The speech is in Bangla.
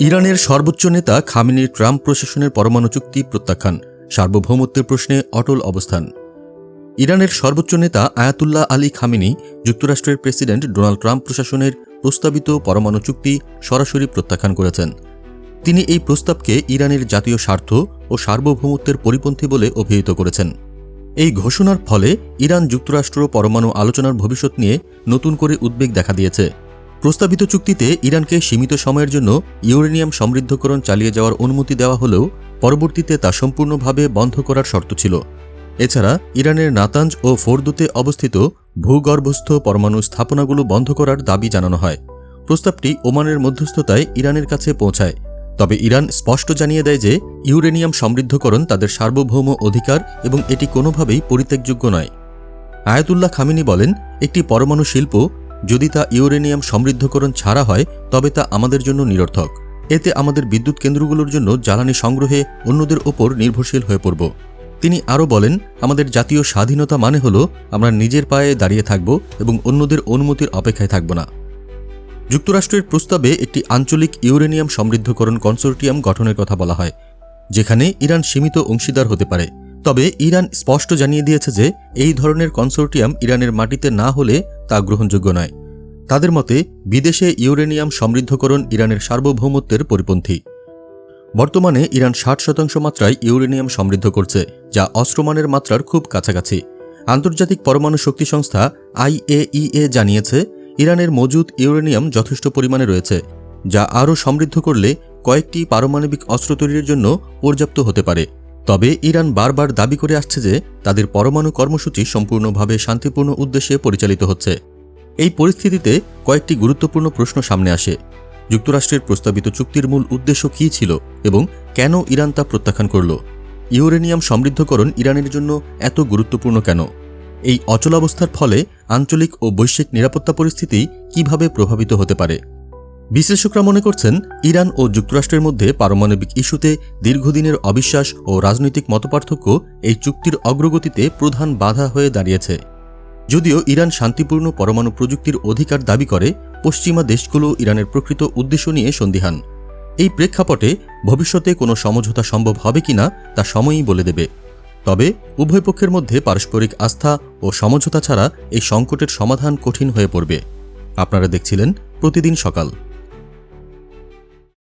ইরানের সর্বোচ্চ নেতা খামিনির ট্রাম্প প্রশাসনের পরমাণু চুক্তি প্রত্যাখ্যান। সার্বভৌমত্বের প্রশ্নে অটল অবস্থান। ইরানের সর্বোচ্চ নেতা আয়াতুল্লাহ আলী খামিনি, যুক্তরাষ্ট্রের প্রেসিডেন্ট ডোনাল্ড ট্রাম্প প্রশাসনের প্রস্তাবিত পরমাণু চুক্তি সরাসরি প্রত্যাখ্যান করেছেন। তিনি এই প্রস্তাবকে ইরানের জাতীয় স্বার্থ ও সার্বভৌমত্বের পরিপন্থী বলে অভিহিত করেছেন। এই ঘোষণার ফলে ইরান যুক্তরাষ্ট্র পরমাণু আলোচনার ভবিষ্যৎ নিয়ে নতুন করে উদ্বেগ দেখা দিয়েছে। প্রস্তাবিত চুক্তিতে ইরানকে সীমিত সময়ের জন্য ইউরেনিয়াম সমৃদ্ধকরণ চালিয়ে যাওয়ার অনুমতি দেওয়া হলেও পরবর্তীতে তা সম্পূর্ণভাবে বন্ধ করার শর্ত ছিল। এছাড়া ইরানের নাতাঞ্জ ও ফোরদুতে অবস্থিত ভূগর্ভস্থ পরমাণু স্থাপনাগুলো বন্ধ করার দাবি জানানো হয়। প্রস্তাবটি ওমানের মধ্যস্থতায় ইরানের কাছে পৌঁছায়। তবে ইরান স্পষ্ট জানিয়ে দেয় যে ইউরেনিয়াম সমৃদ্ধকরণ তাদের সার্বভৌম অধিকার এবং এটি কোনোভাবেই পরিত্যাগযোগ্য নয়। আয়াতুল্লাহ খামিনি বলেন, একটি পরমাণু শিল্প যদি তা ইউরেনিয়াম সমৃদ্ধকরণ ছাড়া হয়, তবে তা আমাদের জন্য নিরর্থক। এতে আমাদের বিদ্যুৎ কেন্দ্রগুলোর জন্য জ্বালানি সংগ্রহে অন্যদের ওপর নির্ভরশীল হয়ে পড়ব। তিনি আরও বলেন, আমাদের জাতীয় স্বাধীনতা মানে হল, আমরা নিজের পায়ে দাঁড়িয়ে থাকব এবং অন্যদের অনুমতির অপেক্ষায় থাকব না। যুক্তরাষ্ট্রের প্রস্তাবে একটি আঞ্চলিক ইউরেনিয়াম সমৃদ্ধকরণ কনসোর্টিয়াম গঠনের কথা বলা হয়, যেখানে ইরান সীমিত অংশীদার হতে পারে। তবে ইরান স্পষ্ট জানিয়ে দিয়েছে যে, এই ধরনের কনসোর্টিয়াম ইরানের মাটিতে না হলে তা গ্রহণযোগ্য নয়। তাদের মতে, বিদেশে ইউরেনিয়াম সমৃদ্ধকরণ ইরানের সার্বভৌমত্বের পরিপন্থী। বর্তমানে ইরান ষাট শতাংশ মাত্রায় ইউরেনিয়াম সমৃদ্ধ করছে, যা অস্ত্রমানের মাত্রার খুব কাছাকাছি। আন্তর্জাতিক পরমাণু শক্তি সংস্থা আইএইএ জানিয়েছে, ইরানের মজুদ ইউরেনিয়াম যথেষ্ট পরিমাণে রয়েছে, যা আরও সমৃদ্ধ করলে কয়েকটি পারমাণবিক অস্ত্র তৈরির জন্য পর্যাপ্ত হতে পারে। তবে ইরান বারবার দাবি করে আসছে যে তাদের পরমাণু কর্মসূচি সম্পূর্ণভাবে শান্তিপূর্ণ উদ্দেশ্যে পরিচালিত হচ্ছে। এই পরিস্থিতিতে কয়েকটি গুরুত্বপূর্ণ প্রশ্ন সামনে আসে। যুক্তরাষ্ট্রের প্রস্তাবিত চুক্তির মূল উদ্দেশ্য কী ছিল এবং কেন ইরান তা প্রত্যাখ্যান করল? ইউরেনিয়াম সমৃদ্ধকরণ ইরানের জন্য এত গুরুত্বপূর্ণ কেন? এই অচলাবস্থার ফলে আঞ্চলিক ও বৈশ্বিক নিরাপত্তা পরিস্থিতি কীভাবে প্রভাবিত হতে পারে? বিশ্লেষকরা মনে করছেন ইরান ও যুক্তরাষ্ট্রের মধ্যে পারমাণবিক ইস্যুতে দীর্ঘদিনের অবিশ্বাস ও রাজনৈতিক মতপার্থক্য এই চুক্তির অগ্রগতিতে প্রধান বাধা হয়ে দাঁড়িয়েছে। যদিও ইরান শান্তিপূর্ণ পরমাণু প্রযুক্তির অধিকার দাবি করে, পশ্চিমা দেশগুলো ইরানের প্রকৃত উদ্দেশ্য নিয়ে সন্দিহান। এই প্রেক্ষাপটে ভবিষ্যতে কোনো সমঝোতা সম্ভব হবে কিনা তা সময়ই বলে দেবে। তবে উভয় পক্ষের মধ্যে পারস্পরিক আস্থা ও সমঝোতা ছাড়া এই সংকটের সমাধান কঠিন হয়ে পড়বে। আপনারা দেখছিলেন প্রতিদিন সকাল।